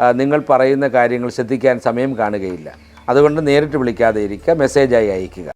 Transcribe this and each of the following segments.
നിങ്ങൾ പറയുന്ന കാര്യങ്ങൾ ശ്രദ്ധിക്കാൻ സമയം കാണുകയില്ല. അതുകൊണ്ട് നേരിട്ട് വിളിക്കാതെ ഇരിക്കുക മെസ്സേജായി അയയ്ക്കുക.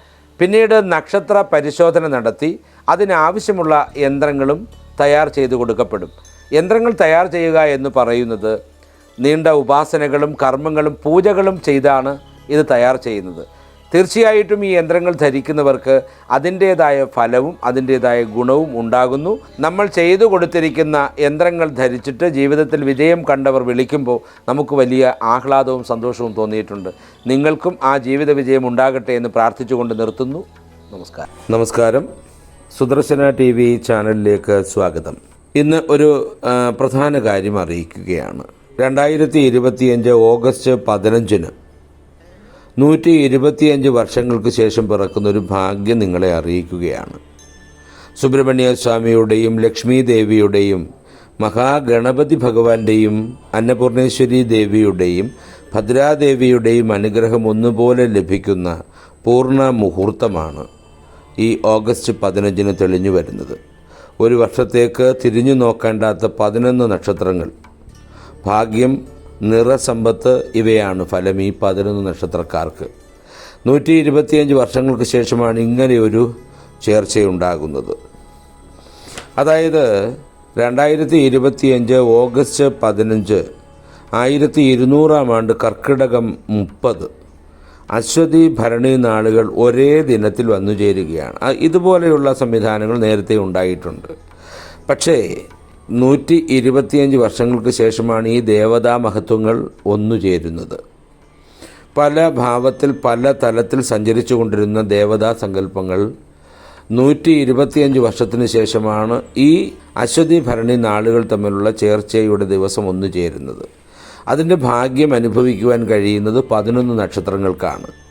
പിന്നീട് നക്ഷത്ര പരിശോധന നടത്തി അതിനാവശ്യമുള്ള യന്ത്രങ്ങളും തയ്യാർ ചെയ്തു കൊടുക്കപ്പെടും. യന്ത്രങ്ങൾ തയ്യാർ ചെയ്യുക എന്ന് പറയുന്നത് നീണ്ട ഉപാസനകളും കർമ്മങ്ങളും പൂജകളും ചെയ്താണ് ഇത് തയ്യാർ ചെയ്യുന്നത്. തീർച്ചയായിട്ടും ഈ യന്ത്രങ്ങൾ ധരിക്കുന്നവർക്ക് അതിന്റേതായ ഫലവും അതിന്റേതായ ഗുണവും ഉണ്ടാകുന്നു. നമ്മൾ ചെയ്തു കൊടുത്തിരിക്കുന്ന യന്ത്രങ്ങൾ ധരിച്ചിട്ട് ജീവിതത്തിൽ വിജയം കണ്ടവർ വിളിക്കുമ്പോൾ നമുക്ക് വലിയ ആഹ്ലാദവും സന്തോഷവും തോന്നിയിട്ടുണ്ട്. നിങ്ങൾക്കും ആ ജീവിത വിജയം ഉണ്ടാകട്ടെ എന്ന് പ്രാർത്ഥിച്ചുകൊണ്ട് നിർത്തുന്നു. നമസ്കാരം. നമസ്കാരം. സുദർശന ടി വി ചാനലിലേക്ക് സ്വാഗതം. ഇന്ന് ഒരു പ്രധാന കാര്യം അറിയിക്കുകയാണ്. രണ്ടായിരത്തി ഇരുപത്തിയഞ്ച് ഓഗസ്റ്റ് പതിനഞ്ചിന് നൂറ്റി ഇരുപത്തിയഞ്ച് വർഷങ്ങൾക്ക് ശേഷം പിറക്കുന്ന ഒരു ഭാഗ്യം നിങ്ങളെ അറിയിക്കുകയാണ്. സുബ്രഹ്മണ്യ സ്വാമിയുടെയും ലക്ഷ്മി ദേവിയുടെയും മഹാഗണപതി ഭഗവാന്റെയും അന്നപൂർണേശ്വരി ദേവിയുടെയും ഭദ്രാദേവിയുടെയും അനുഗ്രഹം ഒന്നുപോലെ ലഭിക്കുന്ന പൂർണ മുഹൂർത്തമാണ് ഈ ഓഗസ്റ്റ് പതിനഞ്ചിന് തെളിഞ്ഞു വരുന്നത്. ഒരു വർഷത്തേക്ക് തിരിഞ്ഞു നോക്കേണ്ടാത്ത പതിനൊന്ന് നക്ഷത്രങ്ങൾ. ഭാഗ്യം നിറസമ്പത്ത് ഇവയാണ് ഫലം ഈ പതിനൊന്ന് നക്ഷത്രക്കാർക്ക്. നൂറ്റി ഇരുപത്തിയഞ്ച് വർഷങ്ങൾക്ക് ശേഷമാണ് ഇങ്ങനെയൊരു ചേർച്ചയുണ്ടാകുന്നത്. അതായത് രണ്ടായിരത്തി ഇരുപത്തിയഞ്ച് ഓഗസ്റ്റ് പതിനഞ്ച് ആയിരത്തി ഇരുന്നൂറാം ആണ്ട് കർക്കിടകം മുപ്പത്. അശ്വതി ഭരണി നാളുകൾ ഒരേ ദിനത്തിൽ വന്നു ചേരുകയാണ് ഇതുപോലെയുള്ള സംവിധാനങ്ങൾ നേരത്തെ ഉണ്ടായിട്ടുണ്ട്. പക്ഷേ നൂറ്റി ഇരുപത്തിയഞ്ച് വർഷങ്ങൾക്ക് ശേഷമാണ് ഈ ദേവതാ മഹത്വങ്ങൾ ഒന്നു ചേരുന്നത്. പല ഭാവത്തിൽ പല തലത്തിൽ സഞ്ചരിച്ചു കൊണ്ടിരുന്ന ദേവതാ സങ്കല്പങ്ങൾ നൂറ്റി ഇരുപത്തിയഞ്ച് വർഷത്തിന് ശേഷമാണ് ഈ അശ്വതി ഭരണി നാളുകൾ തമ്മിലുള്ള ചേർച്ചയുടെ ദിവസം ഒന്നു ചേരുന്നത്. അതിന്റെ ഭാഗ്യം അനുഭവിക്കുവാൻ കഴിയുന്നത് പതിനൊന്ന് നക്ഷത്രങ്ങൾക്കാണ്.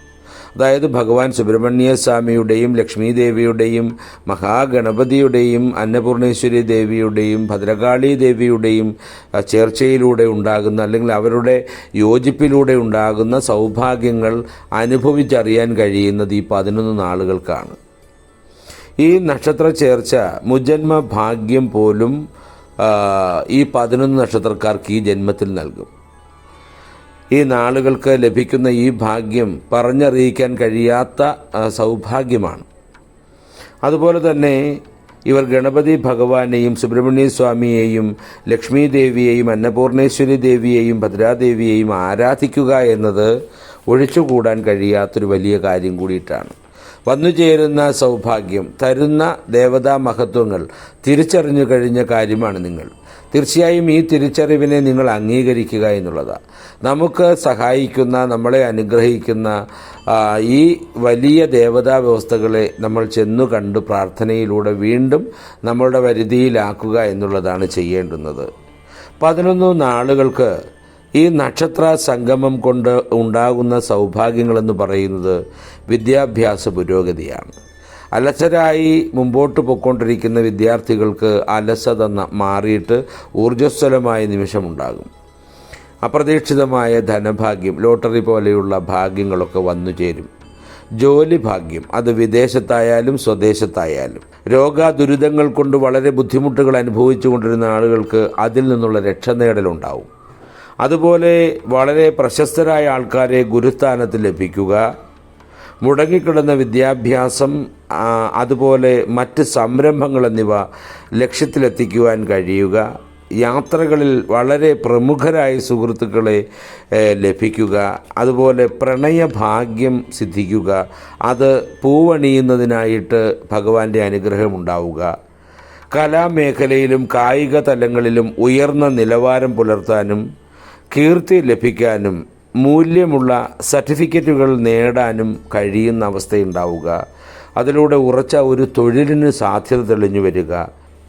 അതായത് ഭഗവാൻ സുബ്രഹ്മണ്യ സ്വാമിയുടെയും ലക്ഷ്മി ദേവിയുടെയും മഹാഗണപതിയുടെയും അന്നപൂർണേശ്വരി ദേവിയുടെയും ഭദ്രകാളി ദേവിയുടെയും ചേർച്ചയിലൂടെ ഉണ്ടാകുന്ന അല്ലെങ്കിൽ അവരുടെ യോജിപ്പിലൂടെ ഉണ്ടാകുന്ന സൗഭാഗ്യങ്ങൾ അനുഭവിച്ചറിയാൻ കഴിയുന്നത് ഈ പതിനൊന്ന് നാളുകൾക്കാണ്. ഈ നക്ഷത്ര ചേർച്ച മുജന്മ ഭാഗ്യം പോലും ഈ പതിനൊന്ന് നക്ഷത്രക്കാർക്ക് ഈ ജന്മത്തിൽ നൽകും. ഈ നാളുകൾക്ക് ലഭിക്കുന്ന ഈ ഭാഗ്യം പറഞ്ഞറിയിക്കാൻ കഴിയാത്ത സൗഭാഗ്യമാണ്. അതുപോലെ തന്നെ ഇവർ ഗണപതി ഭഗവാനെയും സുബ്രഹ്മണ്യ സ്വാമിയെയും ലക്ഷ്മി ദേവിയെയും അന്നപൂർണേശ്വരി ദേവിയെയും ഭദ്രാദേവിയെയും ആരാധിക്കുക എന്നത് ഒഴിച്ചുകൂടാൻ കഴിയാത്തൊരു വലിയ കാര്യം കൂടിയിട്ടാണ്. വന്നു ചേരുന്ന സൗഭാഗ്യം തരുന്ന ദേവതാ മഹത്വങ്ങൾ തിരിച്ചറിഞ്ഞു കഴിഞ്ഞ കാര്യമാണ് നിങ്ങൾ. തീർച്ചയായും ഈ തിരിച്ചറിവിനെ നിങ്ങൾ അംഗീകരിക്കുക എന്നുള്ളതാണ് നമുക്ക് സഹായിക്കുന്ന നമ്മളെ അനുഗ്രഹിക്കുന്ന ഈ വലിയ ദേവതാ വ്യവസ്ഥകളെ നമ്മൾ ചെന്നു കണ്ട് പ്രാർത്ഥനയിലൂടെ വീണ്ടും നമ്മളുടെ വരുതിയിലാക്കുക എന്നുള്ളതാണ് ചെയ്യേണ്ടുന്നത്. പതിനൊന്ന് നാളുകൾക്ക് ഈ നക്ഷത്ര സംഗമം കൊണ്ട് ഉണ്ടാകുന്ന സൗഭാഗ്യങ്ങളെന്ന് പറയുന്നത് വിദ്യാഭ്യാസ പുരോഗതിയാണ്. അലസരായി മുമ്പോട്ട് പൊയ്ക്കൊണ്ടിരിക്കുന്ന വിദ്യാർത്ഥികൾക്ക് അലസത മാറിയിട്ട് ഊർജസ്വലമായ നിമിഷമുണ്ടാകും. അപ്രതീക്ഷിതമായ ധനഭാഗ്യം ലോട്ടറി പോലെയുള്ള ഭാഗ്യങ്ങളൊക്കെ വന്നു ചേരും. ജോലി ഭാഗ്യം അത് വിദേശത്തായാലും സ്വദേശത്തായാലും. രോഗാദുരിതങ്ങൾ കൊണ്ട് വളരെ ബുദ്ധിമുട്ടുകൾ അനുഭവിച്ചു കൊണ്ടിരുന്ന ആളുകൾക്ക് അതിൽ നിന്നുള്ള രക്ഷ നേടലുണ്ടാവും. അതുപോലെ വളരെ പ്രശസ്തരായ ആൾക്കാരെ ഗുരുസ്ഥാനത്ത് ലഭിക്കുക മുടങ്ങിക്കിടന്ന വിദ്യാഭ്യാസം അതുപോലെ മറ്റ് സംരംഭങ്ങൾ എന്നിവ ലക്ഷ്യത്തിലെത്തിക്കുവാൻ കഴിയുക. യാത്രകളിൽ വളരെ പ്രമുഖരായ സുഹൃത്തുക്കളെ ലഭിക്കുക. അതുപോലെ പ്രണയഭാഗ്യം സിദ്ധിക്കുക. അത് പൂവണിയുന്നതിനായിട്ട് ഭഗവാന്റെ അനുഗ്രഹം ഉണ്ടാവുക കലാമേഖലയിലും കായിക തലങ്ങളിലും ഉയർന്ന നിലവാരം പുലർത്താനും കീർത്തി ലഭിക്കാനും മൂല്യമുള്ള സർട്ടിഫിക്കറ്റുകൾ നേടാനും കഴിയുന്ന അവസ്ഥയുണ്ടാവുക. അതിലൂടെ ഉറച്ച ഒരു തൊഴിലിന് സാധ്യത തെളിഞ്ഞു വരിക.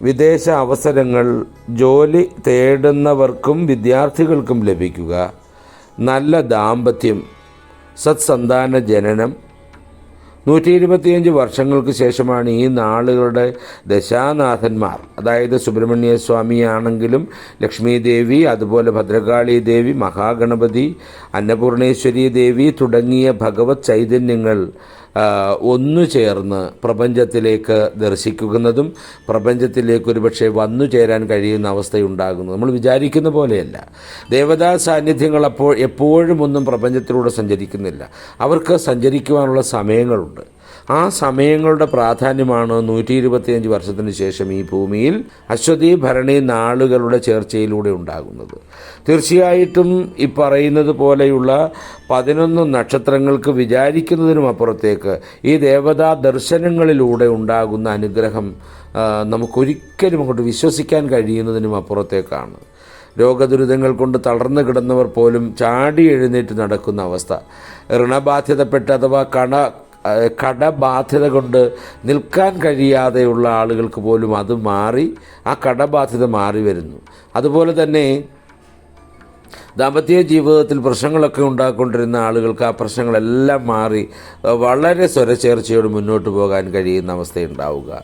വിദേശ അവസരങ്ങൾ ജോലി തേടുന്നവർക്കും വിദ്യാർത്ഥികൾക്കും ലഭിക്കുക. നല്ല ദാമ്പത്യം സത്സന്താന ജനനം. നൂറ്റി ഇരുപത്തിയഞ്ച് വർഷങ്ങൾക്ക് ശേഷമാണ് ഈ നാളുകളുടെ ദശാനാഥന്മാർ. അതായത് സുബ്രഹ്മണ്യ സ്വാമിയാണെങ്കിലും ലക്ഷ്മി ദേവി അതുപോലെ ഭദ്രകാളി ദേവി മഹാഗണപതി അന്നപൂർണേശ്വരി ദേവി തുടങ്ങിയ ഭഗവത് ചൈതന്യങ്ങൾ ഒന്നു ചേർന്ന് പ്രപഞ്ചത്തിലേക്ക് ദർശിക്കുന്നതും പ്രപഞ്ചത്തിലേക്ക് ഒരുപക്ഷെ വന്നു ചേരാൻ കഴിയുന്ന അവസ്ഥയുണ്ടാകുന്നു. നമ്മൾ വിചാരിക്കുന്ന പോലെയല്ല. ദേവതാ സാന്നിധ്യങ്ങൾ അപ്പോൾ എപ്പോഴും ഒന്നും പ്രപഞ്ചത്തിലൂടെ സഞ്ചരിക്കുന്നില്ല. അവർക്ക് സഞ്ചരിക്കുവാനുള്ള സമയങ്ങളുണ്ട്. ആ സമയങ്ങളുടെ പ്രാധാന്യമാണ് നൂറ്റി ഇരുപത്തിയഞ്ച് വർഷത്തിന് ശേഷം ഈ ഭൂമിയിൽ അശ്വതി ഭരണി നാളുകളുടെ ചേർച്ചയിലൂടെ ഉണ്ടാകുന്നത്. തീർച്ചയായിട്ടും ഈ പറയുന്നത് പോലെയുള്ള പതിനൊന്ന് നക്ഷത്രങ്ങൾക്ക് വിചാരിക്കുന്നതിനും അപ്പുറത്തേക്ക് ഈ ദേവതാ ദർശനങ്ങളിലൂടെ ഉണ്ടാകുന്ന അനുഗ്രഹം നമുക്കൊരിക്കലും അങ്ങോട്ട് വിശ്വസിക്കാൻ കഴിയുന്നതിനും അപ്പുറത്തേക്കാണ്. രോഗദുരിതങ്ങൾ കൊണ്ട് തളർന്നു കിടന്നവർ പോലും ചാടി എഴുന്നേറ്റ് നടക്കുന്ന അവസ്ഥ. ഋണബാധ്യതപ്പെട്ട് അഥവാ കട കടബാധ്യത കൊണ്ട് നിൽക്കാൻ കഴിയാതെയുള്ള ആളുകൾക്ക് പോലും അത് മാറി ആ കടബാധ്യത മാറി വരുന്നു. അതുപോലെ തന്നെ ദാമ്പത്യ ജീവിതത്തിൽ പ്രശ്നങ്ങളൊക്കെ ഉണ്ടാക്കൊണ്ടിരുന്ന ആളുകൾക്ക് ആ പ്രശ്നങ്ങളെല്ലാം മാറി വളരെ സ്വരച്ചേർച്ചയോട് മുന്നോട്ട് പോകാൻ കഴിയുന്ന അവസ്ഥയുണ്ടാവുക.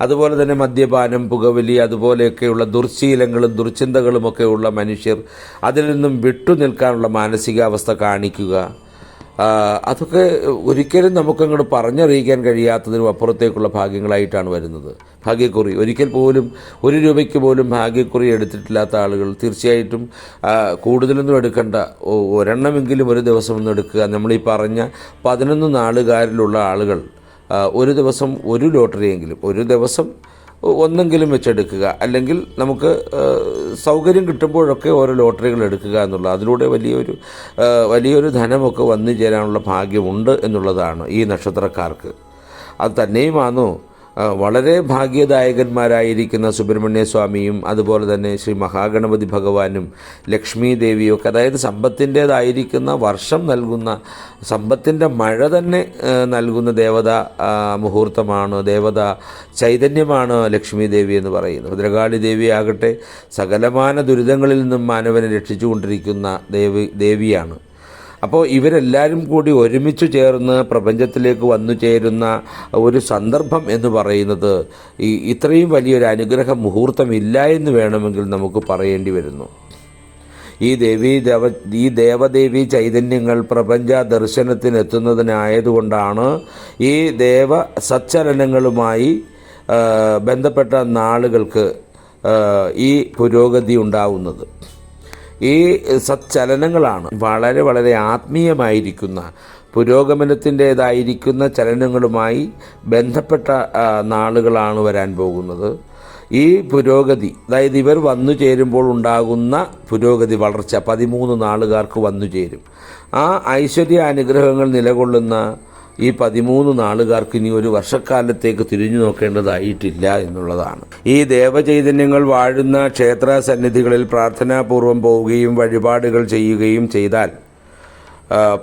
അതുപോലെ തന്നെ മദ്യപാനം പുകവലി അതുപോലെയൊക്കെയുള്ള ദുർശീലങ്ങളും ദുർചിന്തകളുമൊക്കെയുള്ള മനുഷ്യർ അതിൽ നിന്നും വിട്ടുനിൽക്കാനുള്ള മാനസികാവസ്ഥ കാണിക്കുക. അതൊക്കെ ഒരിക്കലും നമുക്കങ്ങോട്ട് പറഞ്ഞറിയിക്കാൻ കഴിയാത്തതിനും അപ്പുറത്തേക്കുള്ള ഭാഗ്യങ്ങളായിട്ടാണ് വരുന്നത്. ഭാഗ്യക്കുറി. ഒരിക്കൽ പോലും ഒരു രൂപയ്ക്ക് പോലും ഭാഗ്യക്കുറി എടുത്തിട്ടില്ലാത്ത ആളുകൾ തീർച്ചയായിട്ടും കൂടുതലൊന്നും എടുക്കേണ്ട. ഒരെണ്ണമെങ്കിലും ഒരു ദിവസം ഒന്ന് എടുക്കുക. ഈ പറഞ്ഞ പതിനൊന്ന് നാളുകാരിലുള്ള ആളുകൾ ഒരു ദിവസം ഒരു ലോട്ടറിയെങ്കിലും ഒരു ദിവസം ഒന്നെങ്കിലും വെച്ചെടുക്കുക. അല്ലെങ്കിൽ നമുക്ക് സൗകര്യം കിട്ടുമ്പോഴൊക്കെ ഓരോ ലോട്ടറികൾ എടുക്കുക എന്നുള്ള അതിലൂടെ വലിയൊരു വലിയൊരു ധനമൊക്കെ വന്നു ചേരാനുള്ള ഭാഗ്യമുണ്ട് എന്നുള്ളതാണ് ഈ നക്ഷത്രക്കാർക്ക്. അത് തന്നെയുമാണോ? വളരെ ഭാഗ്യദായകന്മാരായിരിക്കുന്ന സുബ്രഹ്മണ്യ സ്വാമിയും അതുപോലെ തന്നെ ശ്രീ മഹാഗണപതി ഭഗവാനും ലക്ഷ്മി ദേവിയും ഒക്കെ അതായത് സമ്പത്തിന്റേതായിരിക്കുന്ന വർഷം നൽകുന്ന സമ്പത്തിന്റെ മഴ തന്നെ നൽകുന്ന ദേവത മുഹൂർത്തമാണ് ദേവത ചൈതന്യമാണ് ലക്ഷ്മി ദേവി എന്ന് പറയുന്നത്. ഭദ്രകാളി ദേവി ആകട്ടെ സകലമാന ദുരിതങ്ങളിൽ നിന്നും മാനവനെ രക്ഷിച്ചുകൊണ്ടിരിക്കുന്ന ദേവി ദേവിയാണ്. അപ്പോൾ ഇവരെല്ലാവരും കൂടി ഒരുമിച്ച് ചേർന്ന് പ്രപഞ്ചത്തിലേക്ക് വന്നു ചേരുന്ന ഒരു സന്ദർഭം എന്ന് പറയുന്നത് ഈ ഇത്രയും വലിയൊരു അനുഗ്രഹ മുഹൂർത്തമില്ല എന്ന് വേണമെങ്കിൽ നമുക്ക് പറയേണ്ടി വരുന്നു. ഈ ദേവി ദേവ ഈ ദേവദേവി ചൈതന്യങ്ങൾ പ്രപഞ്ച ദർശനത്തിനെത്തുന്നതിനായതുകൊണ്ടാണ് ഈ ദേവ സച്ചലനങ്ങളുമായി ബന്ധപ്പെട്ട നാളുകൾക്ക് ഈ പുരോഗതി ഉണ്ടാവുന്നത്. ഈ സച്ചലനങ്ങളാണ്. വളരെ വളരെ ആത്മീയമായിരിക്കുന്ന പുരോഗമനത്തിന്റെതായിരിക്കുന്ന ചലനങ്ങളുമായി ബന്ധപ്പെട്ട നാളുകളാണ് വരാൻ പോകുന്നത്. ഈ പുരോഗതി അതായത് ഇവർ വന്നു ചേരുമ്പോൾ ഉണ്ടാകുന്ന പുരോഗതി വളർച്ച പതിമൂന്ന് നാളുകാർക്ക് വന്നു ചേരും. ആ ഐശ്വര്യ അനുഗ്രഹങ്ങൾ നിലകൊള്ളുന്ന ഈ പതിമൂന്ന് നാളുകാർക്ക് ഇനി ഒരു വർഷക്കാലത്തേക്ക് തിരിഞ്ഞു നോക്കേണ്ടതായിട്ടില്ല എന്നുള്ളതാണ്. ഈ ദേവചൈതന്യങ്ങൾ വാഴുന്ന ക്ഷേത്ര സന്നിധികളിൽ പ്രാർത്ഥനാപൂർവം പോവുകയും വഴിപാടുകൾ ചെയ്യുകയും ചെയ്താൽ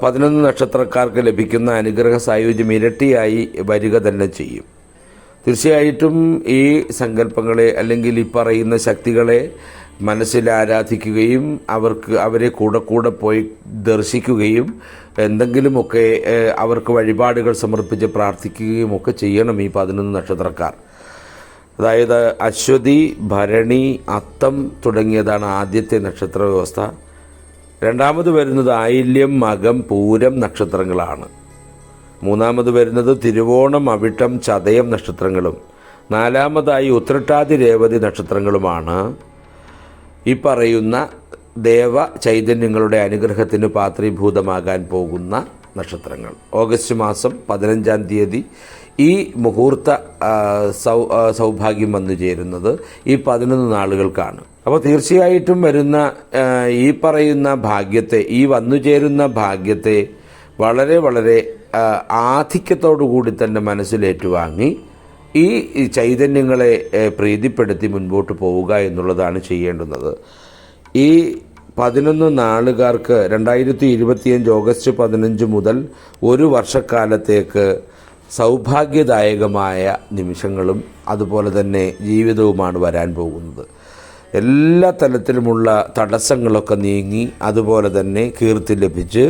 പതിനൊന്ന് നക്ഷത്രക്കാർക്ക് ലഭിക്കുന്ന അനുഗ്രഹ സായുജ്യം ഇരട്ടിയായി വരിക തന്നെ ചെയ്യും. തീർച്ചയായിട്ടും ഈ സങ്കല്പങ്ങളെ അല്ലെങ്കിൽ ഈ പറയുന്ന ശക്തികളെ മനസ്സിൽ ആരാധിക്കുകയും അവർക്ക് അവരെ കൂടെ കൂടെ പോയി ദർശിക്കുകയും എന്തെങ്കിലുമൊക്കെ അവർക്ക് വഴിപാടുകൾ സമർപ്പിച്ച് പ്രാർത്ഥിക്കുകയും ഒക്കെ ചെയ്യണം ഈ പതിനൊന്ന് നക്ഷത്രക്കാർ. അതായത് അശ്വതി ഭരണി അത്തം തുടങ്ങിയതാണ് ആദ്യത്തെ നക്ഷത്ര വ്യവസ്ഥ. രണ്ടാമത് വരുന്നത് ആയില്യം മകം പൂരം നക്ഷത്രങ്ങളാണ്. മൂന്നാമത് വരുന്നത് തിരുവോണം അവിട്ടം ചതയം നക്ഷത്രങ്ങളും. നാലാമതായി ഉത്രട്ടാതി രേവതി നക്ഷത്രങ്ങളുമാണ്. ഈ പറയുന്ന ദേവ ചൈതന്യങ്ങളുടെ അനുഗ്രഹത്തിന് പാത്രീഭൂതമാകാൻ പോകുന്ന നക്ഷത്രങ്ങൾ. ഓഗസ്റ്റ് മാസം പതിനഞ്ചാം തീയതി ഈ മുഹൂർത്ത സൗ സൗഭാഗ്യം വന്നു ചേരുന്നത് ഈ പതിനൊന്ന് നാളുകൾക്കാണ്. അപ്പോൾ തീർച്ചയായിട്ടും വരുന്ന ഈ പറയുന്ന ഭാഗ്യത്തെ ഈ വന്നു ചേരുന്ന ഭാഗ്യത്തെ വളരെ വളരെ ആധിക്യത്തോടു കൂടി തന്നെ മനസ്സിലേറ്റുവാങ്ങി ഈ ചൈതന്യങ്ങളെ പ്രീതിപ്പെടുത്തി മുൻപോട്ട് പോവുക എന്നുള്ളതാണ് ചെയ്യേണ്ടുന്നത്. ഈ പതിനൊന്ന് നാളുകാർക്ക് രണ്ടായിരത്തി ഇരുപത്തിയഞ്ച് ഓഗസ്റ്റ് പതിനഞ്ച് മുതൽ ഒരു വർഷക്കാലത്തേക്ക് സൗഭാഗ്യദായകമായ നിമിഷങ്ങളും അതുപോലെ തന്നെ ജീവിതവുമാണ് വരാൻ പോകുന്നത്. എല്ലാ തലത്തിലുമുള്ള തടസ്സങ്ങളൊക്കെ നീങ്ങി അതുപോലെ തന്നെ കീർത്തി ലഭിച്ച്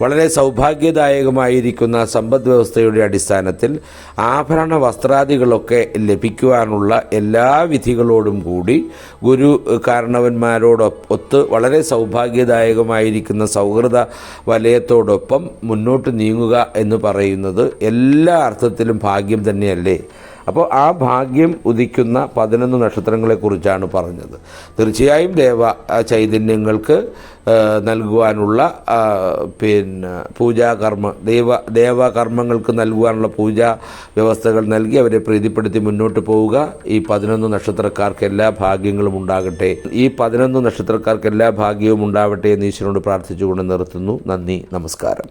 വളരെ സൗഭാഗ്യദായകമായിരിക്കുന്ന സമ്പദ് വ്യവസ്ഥയുടെ അടിസ്ഥാനത്തിൽ ആഭരണ വസ്ത്രാദികളൊക്കെ ലഭിക്കുവാനുള്ള എല്ലാ വിധികളോടും കൂടി ഗുരു കാരണവന്മാരോടൊത്ത് വളരെ സൗഭാഗ്യദായകമായിരിക്കുന്ന സൗഹൃദ വലയത്തോടൊപ്പം മുന്നോട്ട് നീങ്ങുക എന്ന് പറയുന്നത് എല്ലാ അർത്ഥത്തിലും ഭാഗ്യം തന്നെയല്ലേ? അപ്പോൾ ആ ഭാഗ്യം ഉദിക്കുന്ന പതിനൊന്ന് നക്ഷത്രങ്ങളെക്കുറിച്ചാണ് പറഞ്ഞത്. തീർച്ചയായും ദേവ ചൈതന്യങ്ങൾക്ക് നൽകുവാനുള്ള പിന്നെ പൂജാകർമ്മ ദൈവ ദേവകർമ്മങ്ങൾക്ക് നൽകുവാനുള്ള പൂജാ വ്യവസ്ഥകൾ നൽകി അവരെ പ്രീതിപ്പെടുത്തി മുന്നോട്ട് പോവുക. ഈ പതിനൊന്ന് നക്ഷത്രക്കാർക്ക് എല്ലാ ഭാഗ്യങ്ങളും ഉണ്ടാകട്ടെ. ഈ പതിനൊന്ന് നക്ഷത്രക്കാർക്ക് എല്ലാ ഭാഗ്യവും ഉണ്ടാവട്ടെ എന്ന് ഈശ്വരനോട് പ്രാർത്ഥിച്ചുകൊണ്ട് നിർത്തുന്നു. നന്ദി നമസ്കാരം.